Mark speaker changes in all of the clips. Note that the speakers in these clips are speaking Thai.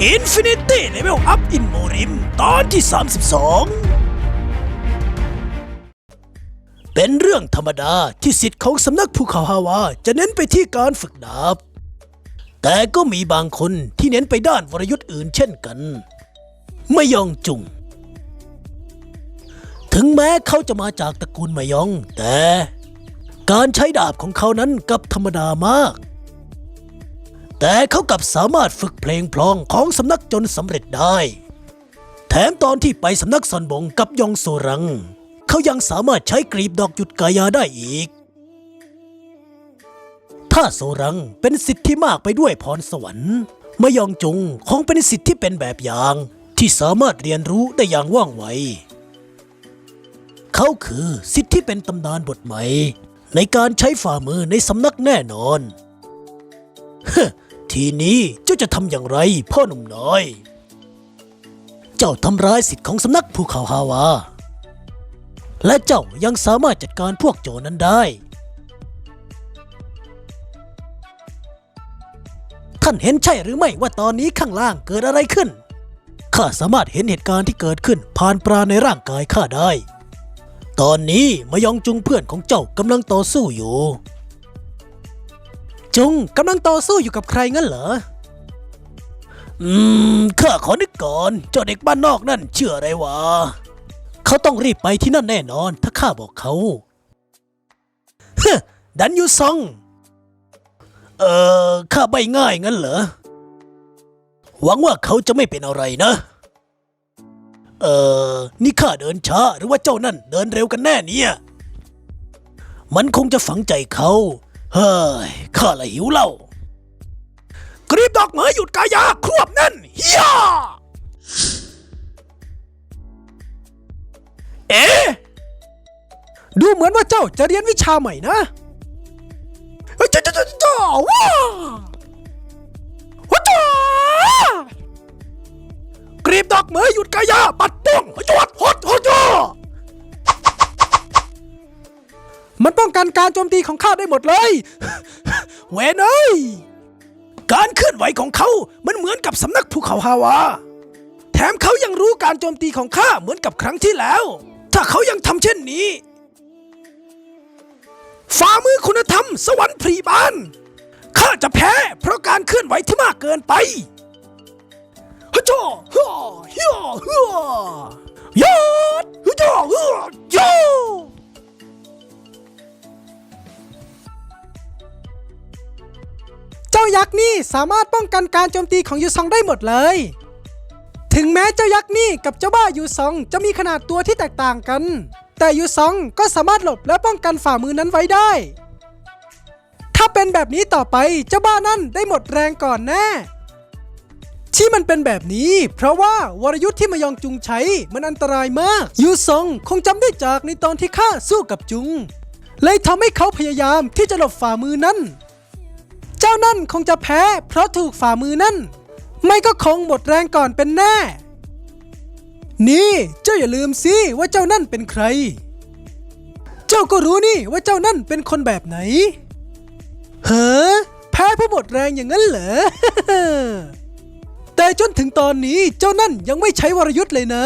Speaker 1: Infinity Level Up in Morim ตอนที่ 32 เป็นเรื่องธรรมดาที่สิทธิ์ของสำนักภูเขาฮาวา จะเน้นไปที่การฝึกดาบ แต่ก็มีบางคนที่เน้นไปด้านวรยุทธ์อื่นเช่นกันมยองจุง ถึงแม้เขาจะมาจากตระกูลมยอง แต่ การใช้ดาบของเขานั้นกับธรรมดามาก แต่เขากลับสามารถฝึกเพลงพลองของสำนักจนสำเร็จได้ แถมตอนที่ไปสำนักซอนบงกับยองโซรัง เขายังสามารถใช้กรีบดอกหยุดกายาได้อีก ถ้าโซรังเป็นสิทธิ์ที่มากไปด้วยพรสวรรค์มยองจุงคงเป็นสิทธิ์ที่เป็นแบบอย่าง ที่สามารถเรียนรู้ได้อย่างว่องไว เขาคือสิทธิ์ที่เป็นตำนานบทใหม่ ในการใช้ฝ่ามือในสำนักแน่นอน ทีนี้เจ้าจะทำอย่างไรพ่อหนุ่มน้อย เจ้าทำร้ายสิทธิ์ของสำนักภูเขาฮาวา และเจ้ายังสามารถจัดการพวกโจรนั้นได้ ท่านเห็นใช่หรือไม่ว่าตอนนี้ข้างล่างเกิดอะไรขึ้น ข้าสามารถเห็นเหตุการณ์ที่เกิดขึ้นผ่านปราในร่างกายข้าได้ ตอนนี้มายองจุงเพื่อนของเจ้ากำลังต่อสู้อยู่ จุงกำลังต่อสู้อยู่กับใครงั้นเหรอ อืมข้าขอนึกก่อน เจ้าเด็กบ้านนอกนั่นเชื่ออะไรวะ เขาต้องรีบไปที่นั่นแน่นอน ถ้าข้าบอกเขาเฮ้ดันยูซอง เอ่อข้าใบง่ายงั้นเหรอ หวังว่าเขาจะไม่เป็นอะไรนะ เอ่อ นี่ข้าเดินช้าหรือว่าเจ้านั่นเดินเร็วกันแน่เนี่ย มันคงจะฝังใจเขา เฮ้ย ข้าละหิวเหล้ากรีบดอกเหมยหยุดกายาครวบแน่นเฮียเอ๊ะ
Speaker 2: ดูเหมือนว่าเจ้าจะเรียนวิชาใหม่นะ
Speaker 1: เฮ้ยจ้าจ้าจ้าจ้าว้าว้าจ้ากรีบดอกเหมยหยุดกายาปัดป้องจวด
Speaker 2: มันป้องกันการโจมตีของข้าได้หมดเลย
Speaker 1: เวนเอ้ยการเคลื่อนไหวของเขา มันเหมือนกับสำนักภูเขาฮาวา แถมเขายังรู้การโจมตีของข้าเหมือนกับครั้งที่แล้ว ถ้าเขายังทำเช่นนี้ ฝ่ามือคุณธรรม สวรรค์พรีบาน ข้าจะแพ้ เพราะการเคลื่อนไหวที่มากเกินไปฮึจ่อฮึ่ยฮึ่ฮึ่ยอดฮึจ่อฮึ่ยอ
Speaker 2: เยักษ์นี่สามารถป้องกันการโจมตีของยูซองได้หมดเลย ถึงแม้เจ้ายักษ์นี่กับเจ้าบ้ายูซองจะมีขนาดตัวที่แตกต่างกัน แต่ยูซองก็สามารถหลบและป้องกันฝ่ามือนั้นไว้ได้ ถ้าเป็นแบบนี้ต่อไปเจ้าบ้านั่นได้หมดแรงก่อนแน่ที่มันเป็นแบบนี้ เพราะว่าวรยุทธ์ที่มายองจุงใช้มันอันตรายมาก ยูซองคงจำได้จากในตอนที่ข้าสู้กับจุง เลยทำให้เขาพยายามที่จะหลบฝ่ามือนั้น เจ้านั่นคงจะแพ้เพราะถูกฝ่ามือนั่น ไม่ก็คงหมดแรงก่อนเป็นแน่ นี่เจ้าอย่าลืมสิว่าเจ้านั่นเป็นใคร เจ้าก็รู้นี่ว่าเจ้านั่นเป็นคนแบบไหน เฮ้อแพ้เพราะหมดแรงอย่างนั้นเหรอ แต่จนถึงตอนนี้เจ้านั่นยังไม่ใช้วรยุทธ์เลยนะ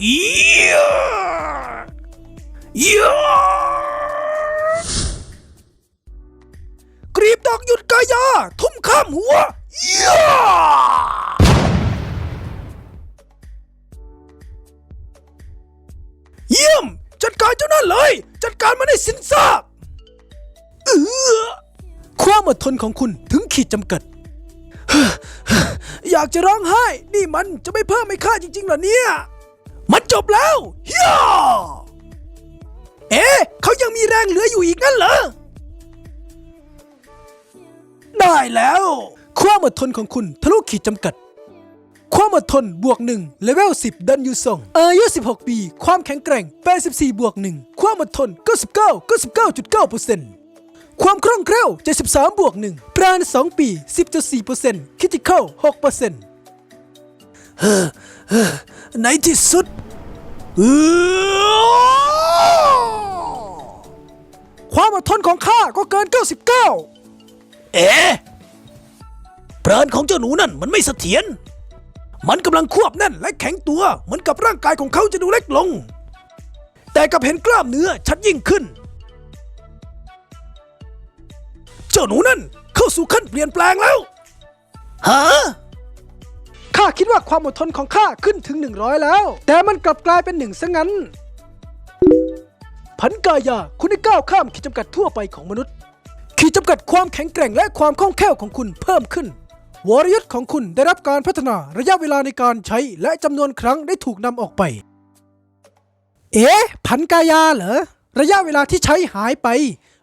Speaker 1: เยี่ยเยี่ย รีบดอกหยุดกายา ทุ่มข้ามหัวเยี่ยเยี่ยม จัดการเจ้านั่นเลย จัดการมันให้สิ้นซากเออ
Speaker 2: ความอดทนของคุณถึงขีดจำกัด
Speaker 1: อยากจะร้องไห้ นี่มันจะไม่เพิ่มไม่ค่าจริงๆเหรอเนี่ย มันจบแล้วเฮียเอ๊ะ เขายังมีแรงเหลืออยู่อีกนั่นเหรอ ได้แล้ว
Speaker 2: ความอดทนของคุณทะลุขีดจำกัด ความอดทนบวก1เลเวล10 ดันยูส่งอายุ 16 ปี ความแข็งแกร่ง 84 บวก1ความอดทน 99 99.9%ความคล่องแคล่ว 73 บวก1ปราณ 2 ปี 10.4%คิติคอล6%
Speaker 1: ในที่สุดเออ
Speaker 2: ความอดทนของข้าก็เกิน 99
Speaker 1: เอ๋ปราณของเจ้าหนูนั่นมันไม่เสถียร มันกำลังควบแน่นและแข็งตัวเหมือนกับร่างกายของเขาจะดูเล็กลง แต่กับเห็นกล้ามเนื้อชัดยิ่งขึ้น เจ้าหนูนั่นเข้าสู่ขั้นเปลี่ยนแปลงแล้ว ฮะ
Speaker 2: ข้าคิดว่าความอดทนของข้าขึ้นถึง 100 แล้ว แต่มันกลับกลายเป็นหนึ่งซะงั้น พันกายาคุณได้ก้าวข้ามขีดจำกัดทั่วไปของมนุษย์ ขีดจำกัดความแข็งแกร่งและความคล่องแคล่วของคุณเพิ่มขึ้น วรยุทธ์ของคุณได้รับการพัฒนาระยะเวลาในการใช้และจำนวนครั้งได้ถูกนำออกไป เอ๊ะ พันกายาเหรอ ระยะเวลาที่ใช้หายไป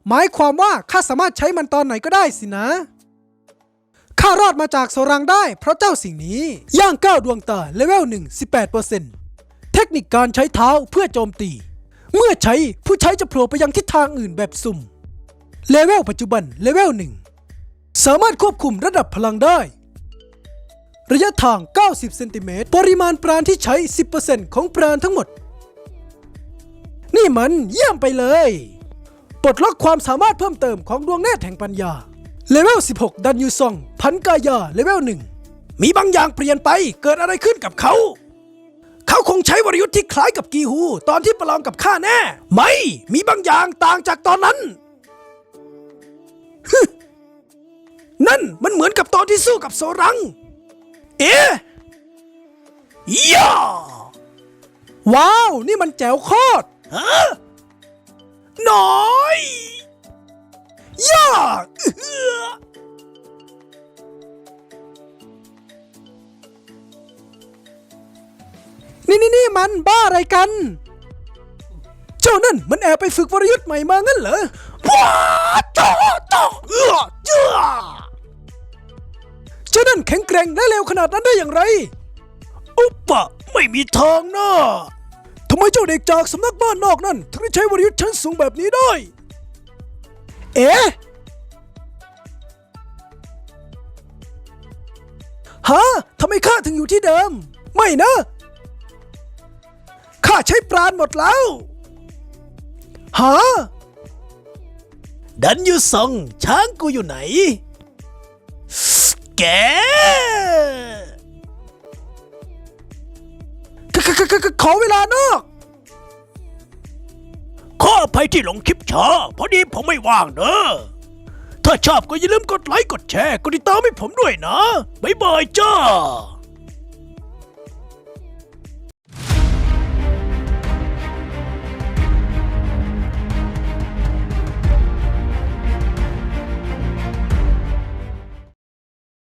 Speaker 2: หมายความว่าข้าสามารถใช้มันตอนไหนก็ได้สินะข้ารอดมาจากโซรังได้เพราะเจ้าสิ่งนี้ ย่างก้าวดวงตาเลเวล1 18%เทคนิคการใช้เท้าเพื่อโจมตี เมื่อใช้ผู้ใช้จะโผล่ไปยังทิศทางอื่นแบบสุ่ม เลเวลปัจจุบันเลเวล1สามารถควบคุมระดับพลังได้ ระยะทาง 90 เซนติเมตร ปริมาณปราณที่ใช้ 10%ของปราณทั้งหมด นี่มันเยี่ยมไปเลย ปลดล็อกความสามารถเพิ่มเติมของดวงเนตแห่งปัญญา เลเวล 16 ดันยูซอง พันกายา เลเวล 1
Speaker 1: มีบางอย่างเปลี่ยนไป เกิดอะไรขึ้นกับเขาเขาคงใช้วรยุทธ์ที่คล้ายกับกีฮู ตอนที่ประลองกับข้าแน่ ไม่ มีบางอย่างต่างจากตอนนั้น นั่นมันเหมือนกับตอนที่สู้กับโซรัง เอ๊ะย่า
Speaker 2: ว้าว นี่มันแจ๋วโคตร
Speaker 1: ฮะน้อยย่า
Speaker 2: นี่นี่นี่มันบ้าอะไรกัน เจ้านั่นมันแอบไปฝึกวรยุทธ์ใหม่มางั้นเหรอ
Speaker 1: ว้าต่อต่อเอื้อ
Speaker 2: เจ้านั่นแข็งแกร่งและเร็วขนาดนั้นได้อย่างไร
Speaker 1: อุปปะ ไม่มีทางนะ
Speaker 2: ทำไมเจ้าเด็กจากสำนักบ้านนอกนั่นถึงได้ใช้วรยุทธ์ชั้นสูงแบบนี้ได้ เอ๊ะฮะทำไมข้าถึงอยู่ที่เดิม ไม่นะ ข้าใช้ปราณหมดแล้ว ฮะ
Speaker 1: ดันยูซองช้างกูอยู่ไหน แก
Speaker 2: ขขขขขอเวลานอก
Speaker 1: ขออภัยที่ลงคลิปช้าพอดีผมไม่ว่างเด้อถ้าชอบก็อย่าลืมกดไลค์ กดแชร์ กดติดตามให้ผมด้วยนะ บ๊ายบายจ้า